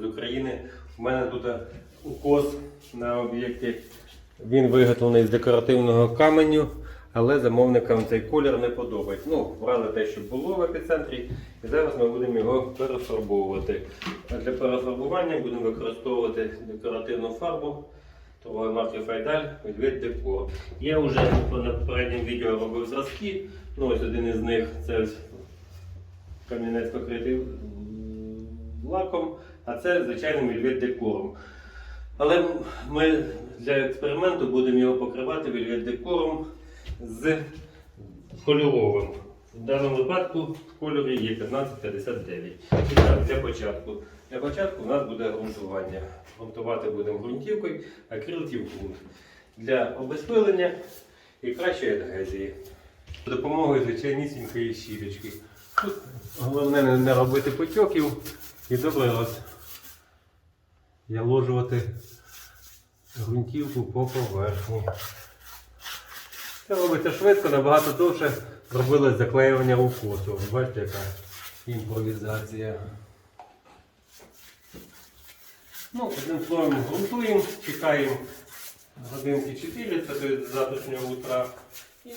з України. У мене тут укос на об'єкті. Він виготовлений з декоративного каменю, але замовникам цей колір не подобається. Ну, брали те, що було в епіцентрі, і зараз ми будемо його перефарбовувати. Для перефарбування будемо використовувати декоративну фарбу торгової марки Файдаль Медведь Декор. Я вже на попередньому відео робив зразки. Ну, ось один із них це камінець покритий лаком, а це звичайним вільвет декором. Але ми для експерименту будемо його покривати вільвет декором з кольоровим. В даному випадку в кольорі є 1559. І так, для початку. Для початку у нас буде ґрунтування. Грунтувати будемо ґрунтівкою, акрилків ґрунт. Для обезпилення і кращої адгезії. За допомогою звичайнісінької щіточки. Тут головне не- не робити потьоків і добре роз яложувати ґрунтівку по поверхні. Це робиться швидко, набагато довше робили заклеювання укосу. Бачите, яка імпровізація. Ну, одним словом, ґрунтуємо, чекаємо годинки 4, це до завтрашнього утра, і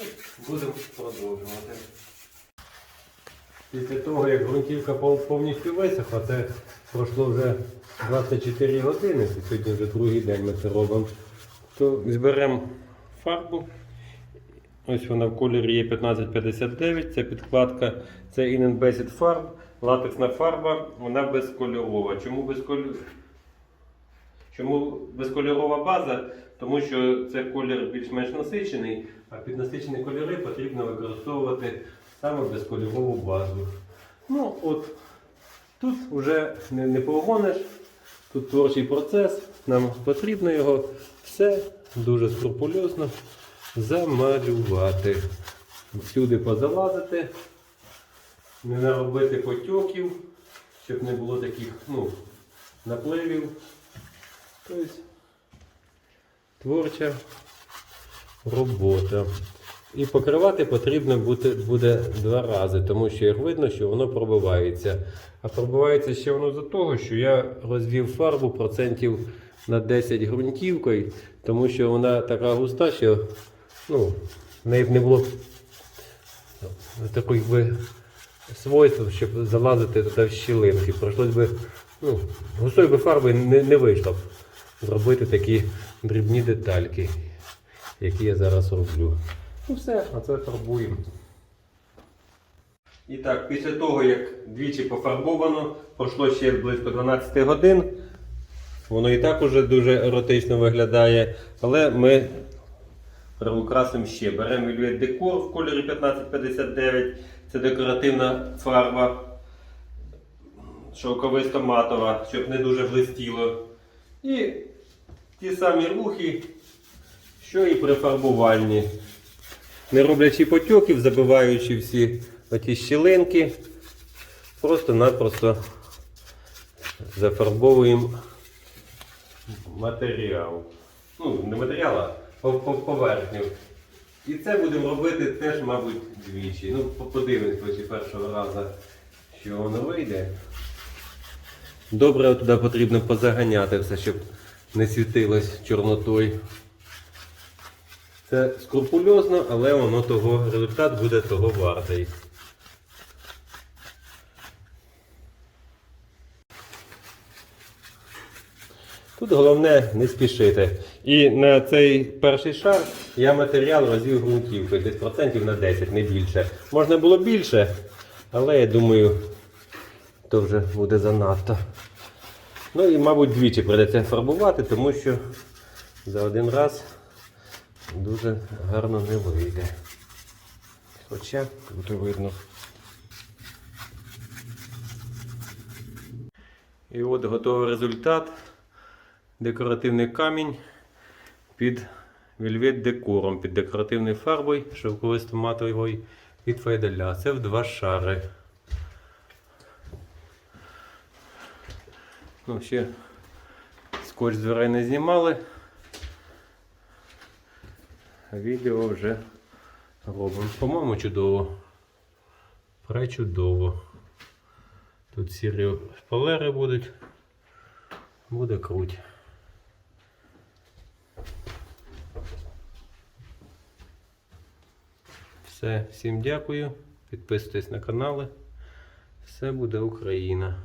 будемо продовжувати. Після того, як ґрунтівка повністю висохла, це пройшло вже 24 години, сьогодні вже другий день ми це робимо, то зберемо фарбу. Ось вона в кольорі є 1559, це підкладка, це Inen Basic Farb, латексна фарба, вона безкольорова. Чому безкольорова? Чому безкольорова база? Тому що це колір більш-менш насичений, а під насичені кольори потрібно використовувати саме безкольорову базу. Ну от тут вже не, не погониш, тут творчий процес, нам потрібно його все дуже скрупульозно замалювати. Всюди позалазити, не наробити потьоків, щоб не було таких ну, напливів. Тобто творча робота. І покривати потрібно буде, буде два рази, тому що як видно, що воно пробивається. А пробивається ще воно за того, що я розвів фарбу процентів на 10 ґрунтівкою, тому що вона така густа, що ну, в неї б не було таких би свойств, щоб залазити туди в щілинки. Пройшлось би, ну, густої би фарби не, не вийшло б зробити такі дрібні детальки, які я зараз роблю. Ну все, а це фарбуємо. І так, після того, як двічі пофарбовано, пройшло ще близько 12 годин. Воно і так уже дуже еротично виглядає, але ми приукрасимо ще. Беремо Вільвет Декор в кольорі 1559. Це декоративна фарба шовковисто матова, щоб не дуже блистіло. І ті самі рухи, що і при фарбуванні. Не роблячи потьоків, забиваючи всі оті щілинки, просто-напросто зафарбовуємо матеріал. Ну, не матеріал, а по- по- поверхню. І це будемо робити теж, мабуть, двічі. Ну, подивимось чи першого разу, що воно вийде. Добре туди потрібно позаганяти все, щоб не світилось чорнотою. Це скрупульозно, але воно того, результат буде того вартий. Тут головне не спішити. І на цей перший шар я матеріал розвів ґрунтівкою, десь процентів на 10, не більше. Можна було більше, але я думаю, то вже буде занадто. Ну і, мабуть, двічі прийдеться фарбувати, тому що за один раз дуже гарно не вийде. Хоча буде видно. І от готовий результат. Декоративний камінь під вельвет декором, під декоративною фарбою шовковисто матовою від файдаля. Це в два шари. Ну, ще скотч дверей не знімали. Відео вже робимо. По-моєму, чудово. Пречудово. Тут сірі шпалери будуть. Буде круть. Все, всім дякую. Підписуйтесь на канали. Все буде Україна.